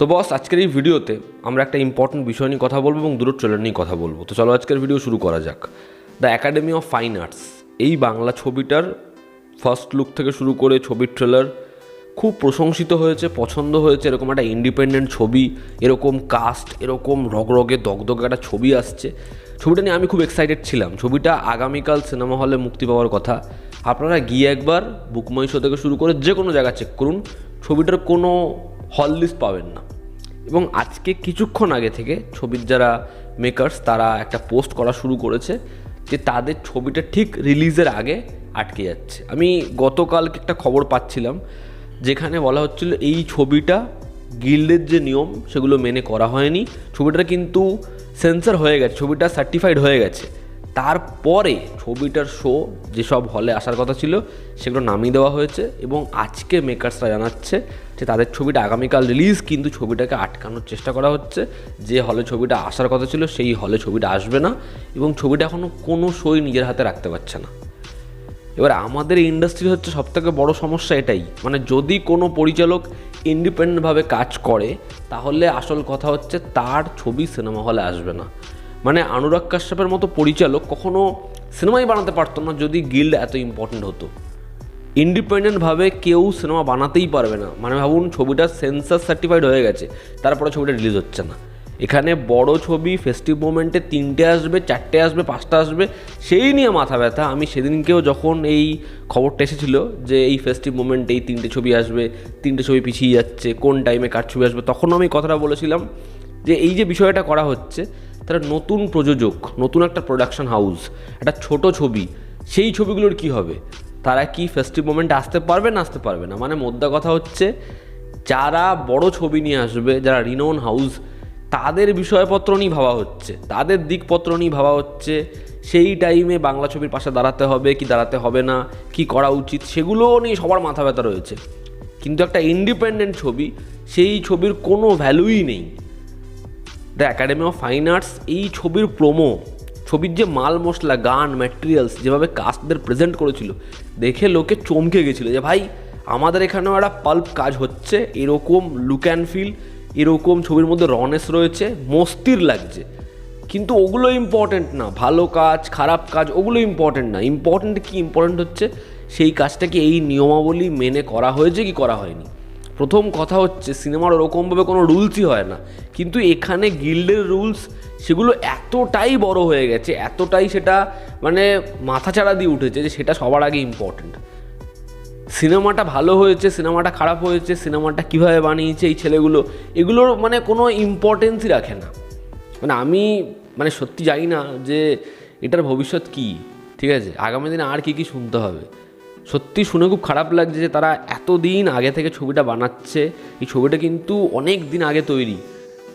তো বস আজকের এই ভিডিওতে আমরা একটা ইম্পর্টেন্ট বিষয় নিয়ে কথা বলব এবং দুটো ট্রেলার নিয়ে কথা বলব। তো চলো আজকের ভিডিও শুরু করা যাক। The Academy of Fine Arts এই বাংলা ছবিটার ফার্স্ট লুক থেকে শুরু করে ছবির ট্রেলার খুব প্রশংসিত হয়েছে, পছন্দ হয়েছে, এরকম একটা ইন্ডিপেন্ডেন্ট ছবি, এরকম কাস্ট এরকম রগরগে, দগদগে একটা ছবি আসছে। ছবিটা নিয়ে আমি খুব এক্সাইটেড ছিলাম। ছবিটা আগামীকাল সিনেমা হলে মুক্তি পাওয়ার কথা। আপনারা গিয়ে একবার বুকমাই শো থেকে শুরু করে যে কোনো জায়গা চেক করুন। ছবিটার কোনো হল লিস্ট পাবেন না। এবং আজকে কিছুক্ষণ আগে থেকে ছবির যারা মেকার্স তারা একটা পোস্ট করা শুরু করেছে যে তাদের ছবিটা ঠিক রিলিজের আগে আটকে যাচ্ছে। আমি গতকালকে একটা খবর পাচ্ছিলাম, যেখানে বলা হচ্ছিল এই ছবিটা গিল্ডের যে নিয়ম, সেগুলো মেনে করা হয়নি। ছবিটা কিন্তু সেন্সার হয়ে গেছে, ছবিটা সার্টিফাইড হয়ে গেছে। তারপরে ছবিটার শো যেসব হলে আসার কথা ছিল, সেগুলো নামিয়ে দেওয়া হয়েছে এবং আজকে মেকার্সরা জানাচ্ছে যে তাদের ছবিটা আগামীকাল রিলিজ কিন্তু ছবিটাকে আটকানোর চেষ্টা করা হচ্ছে। যে হলে ছবিটা আসার কথা ছিল, সেই হলে ছবিটা আসবে না এবং ছবিটা এখনও কোনো শোই নিজের হাতে রাখতে পারছে না। এবার আমাদের ইন্ডাস্ট্রি হচ্ছে সবথেকে বড় সমস্যা এটাই। মানে যদি কোনো পরিচালক ইন্ডিপেন্ডেন্টভাবে কাজ করে, তাহলে আসল কথা হচ্ছে তার ছবি সিনেমা হলে আসবে না। মানে অনুরাগ কাশ্যপের মতো পরিচালক কখনো সিনেমাই বানাতে পারতো না যদি গিল্ড এত ইম্পর্টেন্ট হতো। ইন্ডিপেন্ডেন্টভাবে কেউ সিনেমা বানাতেই পারবে না। মানে ভাবুন, ছবিটা সেন্সার সার্টিফাইড হয়ে গেছে, তারপরে ছবিটা রিলিজ হচ্ছে না। এখানে বড় ছবি ফেস্টিভ মোমেন্টে তিনটে আসবে, চারটে আসবে, পাঁচটা আসবে, সেই নিয়ে মাথা ব্যথা। আমি সেদিনকেও যখন এই খবরটা এসেছিল যে এই ফেস্টিভ মোমেন্টে এই তিনটে ছবি আসবে, তিনটে ছবি পিছিয়ে যাচ্ছে, কোন টাইমে কার ছবি আসবে, তখন আমি কথাটা বলেছিলাম যে এই যে বিষয়টা করা হচ্ছে তারা নতুন প্রযোজক, নতুন একটা প্রোডাকশন হাউস একটা ছোট ছবি, সেই ছবিগুলোর কি হবে? তারা কি ফেস্টিভ মোমেন্টে আসতে পারবে না আসতে পারবে না? মানে মোদ্দা কথা হচ্ছে, যারা বড় ছবি নিয়ে আসবে, যারা রিনোন হাউস তাদের বিষয়পত্র নিয়ে ভাবা হচ্ছে, তাদের দিকপত্র নিয়ে ভাবা হচ্ছে, সেই টাইমে বাংলা ছবির পাশে দাঁড়াতে হবে, কি দাঁড়াতে হবে না, কি করা উচিত, সেগুলো নিয়ে সবার মাথা ব্যথা রয়েছে। কিন্তু একটা ইন্ডিপেন্ডেন্ট ছবি, সেই ছবির কোনো ভ্যালুই নেই। The Academy of Fine Arts এই ছবির প্রোমো ছবির যে মাল মশলা, গান ম্যাটেরিয়ালস যেভাবে কাস্টদের প্রেজেন্ট করেছিল, দেখে লোকে চমকে গেছিল যে ভাই, আমাদের এখানেও একটা পাল্প কাজ হচ্ছে, এরকম লুক অ্যান্ড ফিল এরকম ছবির মধ্যে রনেস রয়েছে, মস্তির লাগছে। কিন্তু ওগুলো ইম্পর্ট্যান্ট না, ভালো কাজ, খারাপ কাজ, ওগুলো ইম্পর্ট্যান্ট না। ইম্পর্ট্যান্ট কি? ইম্পর্ট্যান্ট হচ্ছে সেই কাজটাকে এই নিয়মাবলী মেনে করা হয়েছে কি করা হয়নি? প্রথম কথা হচ্ছে সিনেমার ওরকমভাবে কোনো রুলসই হয় না। কিন্তু এখানে গিল্ডের রুলস সেগুলো এতটাই বড় হয়ে গেছে, এতটাই সেটা মানে মাথাচাড়া দিয়ে উঠেছে যে সেটা সবার আগে ইম্পর্ট্যান্ট সিনেমাটা ভালো হয়েছে, সিনেমাটা খারাপ হয়েছে, সিনেমাটা কীভাবে বানিয়েছে এই ছেলেগুলো, এগুলোর মানে কোনো ইম্পর্টেন্সই রাখে না। মানে আমি মানে সত্যি জানি না যে এটার ভবিষ্যৎ কী, ঠিক আছে? আগামী দিনে আর কী কী শুনতে হবে? সত্যি শুনে খুব খারাপ লাগছে যে তারা এতদিন আগে থেকে ছবিটা বানাচ্ছে। এই ছবিটা কিন্তু অনেক দিন আগে তৈরি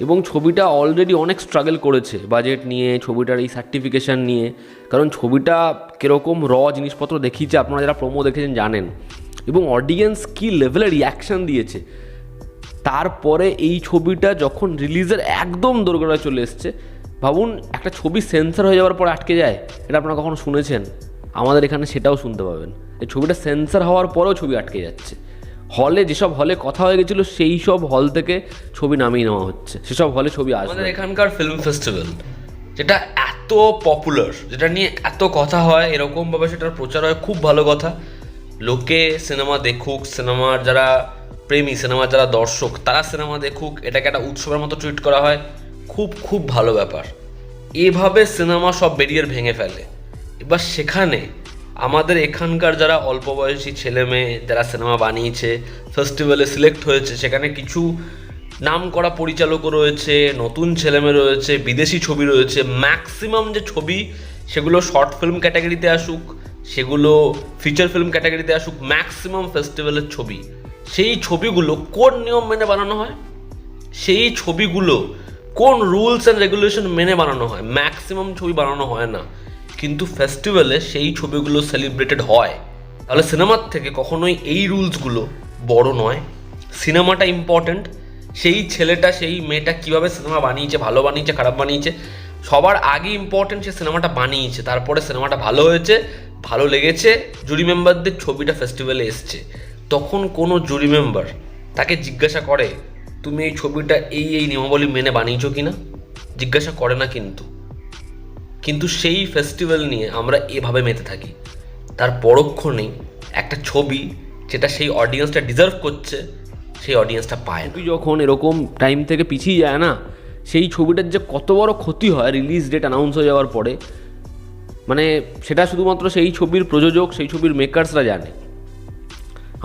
এবং ছবিটা অলরেডি অনেক স্ট্রাগল করেছে বাজেট নিয়ে, ছবিটার এই সার্টিফিকেশান নিয়ে। কারণ ছবিটা কীরকম র জিনিসপত্র দেখিয়েছে, আপনারা যারা প্রোমো দেখেছেন জানেন। এবং অডিয়েন্স কী লেভেলের রিয়াকশান দিয়েছে। তারপরে এই ছবিটা যখন রিলিজের একদম দোরগোড়ায় চলে এসছে, ভাবুন একটা ছবি সেন্সার হয়ে যাওয়ার পর আটকে যায়, এটা আপনারা কখনো শুনেছেন? আমাদের এখানে সেটাও শুনতে পাবেন। এই ছবিটা সেন্সার হওয়ার পরেও ছবি আটকে যাচ্ছে। হলে যেসব হলে কথা হয়ে গেছিল, সেই সব হল থেকে ছবি নামিয়ে নেওয়া হচ্ছে। সেসব হলে ছবি আসবে। এখানকার ফিল্ম ফেস্টিভ্যাল যেটা এত পপুলার যেটা নিয়ে এত কথা হয়, এরকমভাবে সেটার প্রচার হয়, খুব ভালো কথা। লোকে সিনেমা দেখুক সিনেমার যারা প্রেমী সিনেমার যারা দর্শক, তারা সিনেমা দেখুক, এটাকে একটা উৎসবের মতো ট্রিট করা হয়। খুব খুব ভালো ব্যাপার। এভাবে সিনেমা সব বেরিয়ে ভেঙে ফেলে। এবার সেখানে আমাদের এখানকার যারা অল্প বয়সী ছেলে মেয়ে যারা সিনেমা বানিয়েছে ফেস্টিভ্যালে সিলেক্ট হয়েছে, সেখানে কিছু নাম করা পরিচালকও রয়েছে, নতুন ছেলেমেয়ে রয়েছে, বিদেশি ছবি রয়েছে। ম্যাক্সিমাম যে ছবি, সেগুলো শর্ট ফিল্ম ক্যাটাগরিতে আসুক, সেগুলো ফিচার ফিল্ম ক্যাটাগরিতে আসুক ম্যাক্সিমাম ফেস্টিভ্যালের ছবি। সেই ছবিগুলো কোন নিয়ম মেনে বানানো হয়? সেই ছবিগুলো কোন রুলস অ্যান্ড রেগুলেশন মেনে বানানো হয়? ম্যাক্সিমাম ছবি বানানো হয় না। কিন্তু ফেস্টিভ্যালে সেই ছবিগুলো সেলিব্রেটেড হয়। তাহলে সিনেমার থেকে কখনোই এই রুলসগুলো বড় নয়। সিনেমাটা ইম্পর্ট্যান্ট সেই ছেলেটা, সেই মেয়েটা কীভাবে সিনেমা বানিয়েছে, ভালো বানিয়েছে, খারাপ বানিয়েছে, সবার আগে ইম্পর্ট্যান্ট সে সিনেমাটা বানিয়েছে। তারপরে সিনেমাটা ভালো হয়েছে, ভালো লেগেছে জুরি মেম্বারদের ছবিটা ফেস্টিভ্যালে এসছে। তখন কোনো জুরি মেম্বার তাকে জিজ্ঞাসা করে, তুমি এই ছবিটা এই এই নিয়মাবলী মেনে বানিয়েছো কি না জিজ্ঞাসা করে না কিন্তু। কিন্তু সেই ফেস্টিভ্যাল নিয়ে আমরা এভাবে মেতে থাকি। তার পরক্ষণেই একটা ছবি যেটা সেই অডিয়েন্সটা ডিজার্ভ করছে, সেই অডিয়েন্সটা পায় তুই যখন এরকম টাইম থেকে পিছিয়ে যায় না, সেই ছবিটার যে কত বড় ক্ষতি হয় রিলিজ ডেট অ্যানাউন্স হয়ে যাওয়ার পরে মানে সেটা শুধুমাত্র সেই ছবির প্রযোজক, সেই ছবির মেকার্সরা জানে।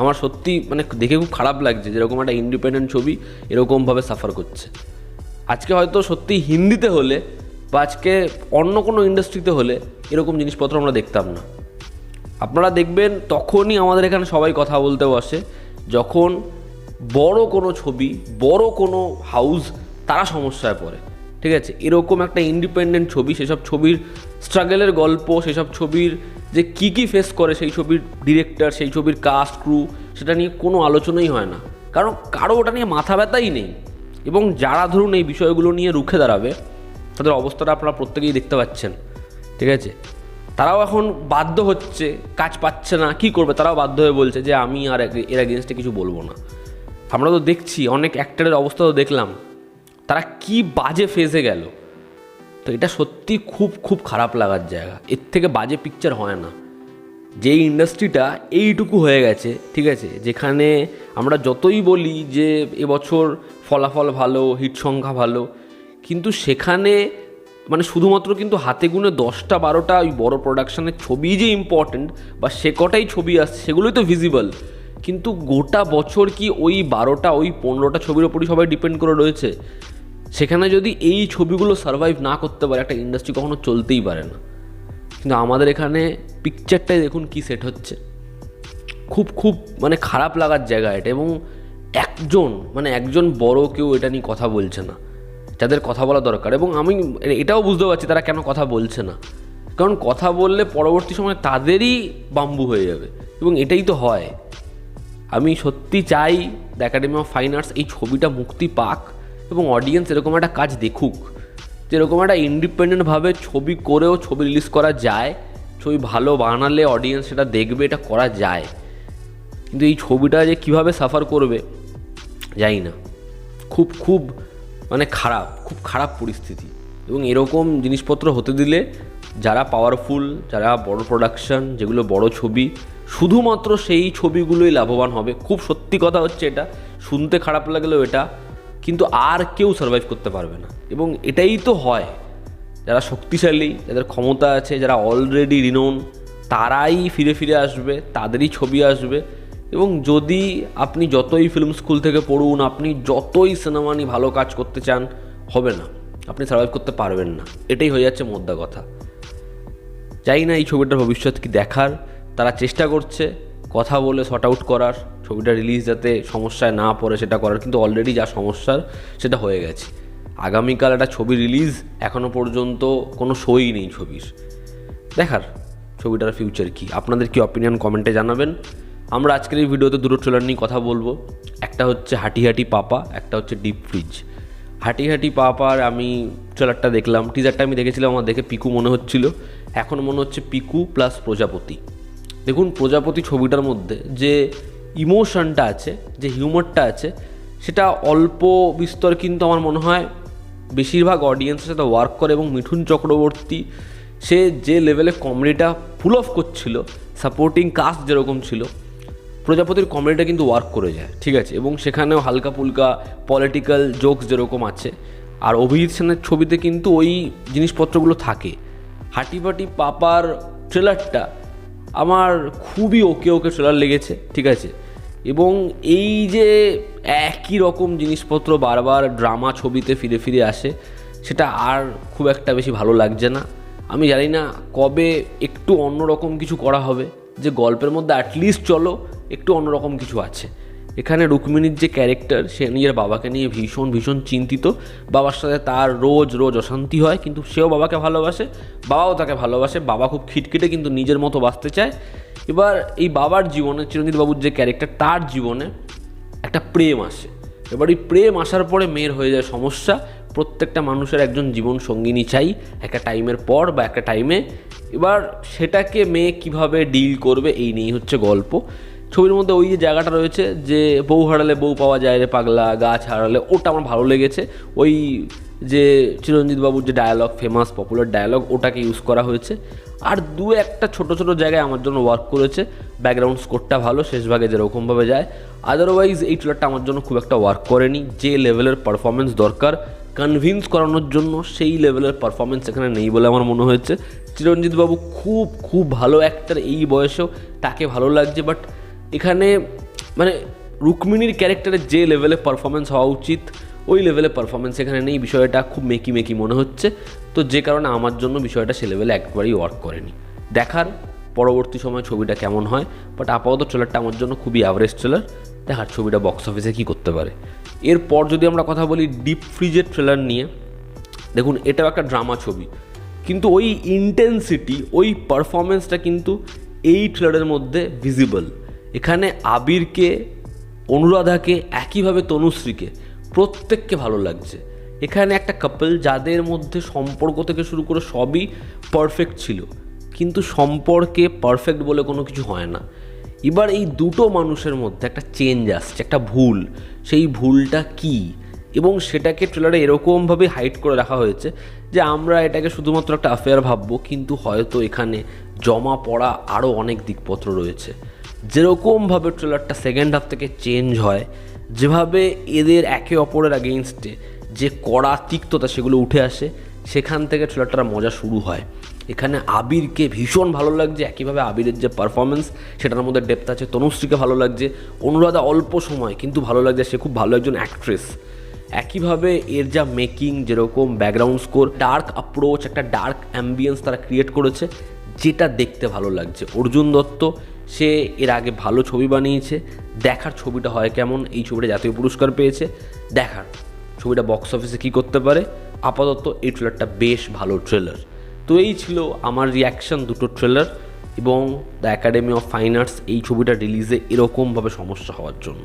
আমার সত্যি মানে দেখে খুব খারাপ লাগছে যেরকম একটা ইন্ডিপেন্ডেন্ট ছবি এরকমভাবে সাফার করছে। আজকে হয়তো সত্যি হিন্দিতে হলে বা আজকে অন্য কোনো ইন্ডাস্ট্রিতে হলে এরকম জিনিসপত্র আমরা দেখতাম না। আপনারা দেখবেন তখনই আমাদের এখানে সবাই কথা বলতে বসে যখন বড় কোনো ছবি, বড় কোনো হাউস তারা সমস্যায় পড়ে। ঠিক আছে? এরকম একটা ইন্ডিপেন্ডেন্ট ছবি, সেসব ছবির স্ট্রাগলের গল্প, সেসব ছবির যে কী কী ফেস করে সেই ছবির ডিরেক্টর সেই ছবির কাস্ট ক্রু সেটা নিয়ে কোনো আলোচনাই হয় না। কারণ কারও ওটা নিয়ে মাথা ব্যথাই নেই। এবং যারা ধরুন এই বিষয়গুলো নিয়ে রুখে দাঁড়াবে তাদের অবস্থাটা আপনারা প্রত্যেকেই দেখতে পাচ্ছেন, ঠিক আছে? তারাও এখন বাধ্য হচ্ছে, কাজ পাচ্ছে না, কি করবে? তারাও বাধ্য হয়ে বলছে যে আমি আর এর- এগেনস্টে কিছু বলব না। আমরা তো দেখছি, অনেক অ্যাক্টারের অবস্থা তো দেখলাম। তারা কি বাজে ফেজে গেল? তো এটা সত্যি খুব খুব খারাপ লাগার জায়গা। এর থেকে বাজে পিকচার হয় না। যেই ইন্ডাস্ট্রিটা এইটুকু হয়ে গেছে, ঠিক আছে? যেখানে আমরা যতই বলি যে এবছর ফলাফল ভালো হিট সংখ্যা ভালো কিন্তু সেখানে মানে শুধুমাত্র কিন্তু হাতে গুনে দশটা, বারোটা ওই বড় প্রোডাকশানের ছবি যে ইম্পর্ট্যান্ট বা সে কটাই ছবি আসছে, সেগুলোই তো ভিজিবল কিন্তু গোটা বছর কি ওই বারোটা, ওই পনেরোটা ছবির ওপরই সবাই ডিপেন্ড করে রয়েছে? সেখানে যদি এই ছবিগুলো সার্ভাইভ না করতে পারে, একটা ইন্ডাস্ট্রি কখনো চলতেই পারে না। কিন্তু আমাদের এখানে পিকচারটাই দেখুন কি সেট হচ্ছে। খুব খুব মানে খারাপ লাগার জায়গা এটা এবং একজন মানে একজন বড় কেউ এটা নিয়ে কথা বলছে না। যাদের কথা বলা দরকার। এবং আমি এটাও বুঝতে পারছি তারা কেন কথা বলছে না। কারণ কথা বললে পরবর্তী সময় তাদেরই বাম্বু হয়ে যাবে। এবং এটাই তো হয়। আমি সত্যি চাই the Academy of Fine Arts এই ছবিটা মুক্তি পাক এবং অডিয়েন্স এরকম একটা কাজ দেখুক। যেরকম একটা ইন্ডিপেন্ডেন্টভাবে ছবি করেও ছবি রিলিজ করা যায়, ছবি ভালো বানালে অডিয়েন্স সেটা দেখবে, এটা করা যায়। কিন্তু এই ছবিটা যে কীভাবে সাফার করবে, জানি না। খুব খুব মানে খারাপ, খুব খারাপ পরিস্থিতি। এবং এরকম জিনিসপত্র হতে দিলে যারা পাওয়ারফুল যারা বড় প্রোডাকশন যেগুলো বড় ছবি, শুধুমাত্র সেই ছবিগুলোই লাভবান হবে। খুব সত্যি কথা হচ্ছে এটা, শুনতে খারাপ লাগলেও এটা, কিন্তু আর কেউ সার্ভাইভ করতে পারবে না। এবং এটাই তো হয়। যারা শক্তিশালী, যাদের ক্ষমতা আছে, যারা অলরেডি রিনোন তারাই ফিরে ফিরে আসবে, তাদেরই ছবি আসবে। এবং যদি আপনি যতই ফিল্ম স্কুল থেকে পড়ুন, আপনি যতই সিনেমা নিয়ে ভালো কাজ করতে চান, হবে না। আপনি সার্ভাইভ করতে পারবেন না। এটাই হয়ে যাচ্ছে মোদ্দা কথা। চাই না এই ছবিটার ভবিষ্যৎ কি দেখার। তারা চেষ্টা করছে, কথা বলে শর্ট আউট করার। ছবিটা রিলিজ যাতে সমস্যায় না পড়ে সেটা করার, কিন্তু অলরেডি যা সমস্যার, সেটা হয়ে গেছে। আগামীকাল একটা ছবি রিলিজ এখনও পর্যন্ত কোনো শোই নেই ছবির। দেখার, ছবিটার ফিউচার কি? আপনাদের কি অপিনিয়ন কমেন্টে জানাবেন? আমরা আজকের এই ভিডিওতে দুটো ট্রেলার নিয়ে কথা বলব। একটা হচ্ছে হাঁটি হাঁটি পাপা, একটা হচ্ছে ডিপ ফ্রিজ হাঁটি হাঁটি পাপার আমি ট্রেলারটা দেখলাম টিজারটা আমি দেখেছিলাম, আমার দেখে পিকু মনে হচ্ছিল। এখন মনে হচ্ছে পিকু প্লাস প্রজাপতি। দেখুন, প্রজাপতি ছবিটার মধ্যে যে ইমোশনটা আছে, যে হিউমারটা আছে, সেটা অল্প বিস্তর কিন্তু আমার মনে হয় বেশিরভাগ অডিয়েন্সের সাথে ওয়ার্ক করে এবং মিঠুন চক্রবর্তী, সে যে লেভেলে কমেডিটা ফুল অফ করছিল সাপোর্টিং কাস্ট যেরকম ছিল প্রজাপতির কমেডিটা কিন্তু ওয়ার্ক করে যায়, ঠিক আছে? এবং সেখানেও হালকা ফুলকা পলিটিক্যাল জোকস যেরকম আছে, আর অভিজিৎ সেনের ছবিতে কিন্তু ওই জিনিসপত্রগুলো থাকে। হাটিপাটি পাপার ট্রেলারটা আমার খুবই ওকে ওকে ট্রেলার লেগেছে, ঠিক আছে? এবং এই যে একই রকম জিনিসপত্র বারবার ড্রামা ছবিতে ফিরে ফিরে আসে, সেটা আর খুব একটা বেশি ভালো লাগছে না। আমি জানি না কবে একটু অন্যরকম কিছু করা হবে, যে গল্পের মধ্যে অ্যাটলিস্ট চলো একটু অন্যরকম কিছু আছে। এখানে রুক্মিণীর যে ক্যারেক্টার সে নিজের বাবাকে নিয়ে ভীষণ ভীষণ চিন্তিত। বাবার সাথে তার রোজ রোজ অশান্তি হয়, কিন্তু সেও বাবাকে ভালোবাসে, বাবাও তাকে ভালোবাসে। বাবা খুব খিটখিটে কিন্তু নিজের মতো বাঁচতে চায়। এবার এই বাবার জীবনে চিরঞ্জিত বাবুর যে ক্যারেক্টার তার জীবনে একটা প্রেম আসে। এবার এই প্রেম আসার পরে মেয়ের হয়ে যায় সমস্যা। প্রত্যেকটা মানুষের একজন জীবন সঙ্গিনী চাই, একটা টাইমের পর বা একটা টাইমে এবার সেটাকে মেয়ে কীভাবে ডিল করবে, এই নিয়েই হচ্ছে গল্প। ছবির মধ্যে ওই যে জায়গাটা রয়েছে যে বউ হারালে বউ পাওয়া যায় রে পাগলা গাছ হারালে ওটা আমার ভালো লেগেছে। ওই যে চিরঞ্জিত বাবুর যে ডায়ালগ ফেমাস পপুলার ডায়ালগ ওটাকে ইউজ করা হয়েছে। আর দু একটা ছোট ছোট জায়গায় আমার জন্য ওয়ার্ক করেছে। ব্যাকগ্রাউন্ড স্কোরটা ভালো, শেষ ভাগে যেরকমভাবে যায়। আদারওয়াইজ এই ট্রেলারটা আমার জন্য খুব একটা ওয়ার্ক করেনি। যে লেভেলের পারফরমেন্স দরকার কনভিন্স করানোর জন্য সেই লেভেলের পারফরমেন্স এখানে নেই বলে আমার মনে হয়েছে। চিরঞ্জিত বাবু খুব খুব ভালো অ্যাক্টার এই বয়সেও তাকে ভালো লাগছে বাট এখানে মানে রুক্মিণীর ক্যারেক্টারের যে লেভেলে পারফরমেন্স হওয়া উচিত, ওই লেভেলে পারফরমেন্স এখানে নেই। বিষয়টা খুব মেকি মেকি মনে হচ্ছে। তো যে কারণে আমার জন্য বিষয়টা সে লেভেলে একবারেই ওয়ার্ক করেনি। দেখার পরবর্তী সময় ছবিটা কেমন হয় বাট আপাতত ট্রেলারটা আমার জন্য খুবই অ্যাভারেজ ট্রেলার দেখার ছবিটা বক্স অফিসে কী করতে পারে। এরপর যদি আমরা কথা বলি ডিপ ফ্রিজের ট্রেলার নিয়ে, দেখুন, এটাও একটা ড্রামা ছবি। কিন্তু ওই ইন্টেন্সিটি ওই পারফরমেন্সটা কিন্তু এই ট্রেলারের মধ্যে ভিজিবল এখানে আবিরকে, অনুরাধাকে, একইভাবে তনুশ্রীকে প্রত্যেককে ভালো লাগছে। এখানে একটা কাপল যাদের মধ্যে সম্পর্ক থেকে শুরু করে সবই পারফেক্ট ছিল। কিন্তু সম্পর্কে পারফেক্ট বলে কোনো কিছু হয় না। এবার এই দুটো মানুষের মধ্যে একটা চেঞ্জ আসছে, একটা ভুল। সেই ভুলটা কী? এবং সেটাকে ট্রেলারে এরকমভাবে হাইট করে রাখা হয়েছে যে আমরা এটাকে শুধুমাত্র একটা অ্যাফেয়ার ভাববো, কিন্তু হয়তো এখানে জমা পড়া আরও অনেক দিকপত্র রয়েছে। যেরকমভাবে ট্রেলারটা সেকেন্ড হাফ থেকে চেঞ্জ হয়, যেভাবে এদের একে অপরের আগেনস্টে যে কড়া তিক্ততা সেগুলো উঠে আসে, সেখান থেকে ট্রেলারটার মজা শুরু হয়। এখানে আবিরকে ভীষণ ভালো লাগছে, একইভাবে আবিরের যে পারফরমেন্স সেটার মধ্যে ডেপথ আছে। তনুশ্রীকে ভালো লাগছে, অনুরাধা অল্প সময়, কিন্তু ভালো লাগছে, সে খুব ভালো একজন অ্যাক্ট্রেস একইভাবে এর যা মেকিং যেরকম ব্যাকগ্রাউন্ড স্কোর ডার্ক অ্যাপ্রোচ একটা ডার্ক অ্যাম্বিয়েন্স তারা ক্রিয়েট করেছে, যেটা দেখতে ভালো লাগছে। অর্জুন দত্ত সে এর আগে ভালো ছবি বানিয়েছে। দেখার ছবিটা হয় কেমন? এই ছবিটা জাতীয় পুরস্কার পেয়েছে। দেখার ছবিটা বক্স অফিসে কী করতে পারে? আপাতত এই ট্রেলারটা বেশ ভালো ট্রেলার তো এই ছিল আমার রিয়াকশন দুটো ট্রেলার এবং the Academy of Fine Arts এই ছবিটা রিলিজে এরকমভাবে সমস্যা হওয়ার জন্য।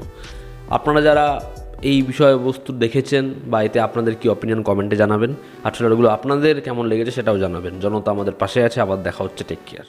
আপনারা যারা এই বিষয়বস্তু দেখেছেন বা এতে আপনাদের কি অপিনিয়ন কমেন্টে জানাবেন। আর ট্রেলারগুলো আপনাদের কেমন লেগেছে সেটাও জানাবেন। জনতা আমাদের পাশে আছে, আবার দেখা হচ্ছে টেক কেয়ার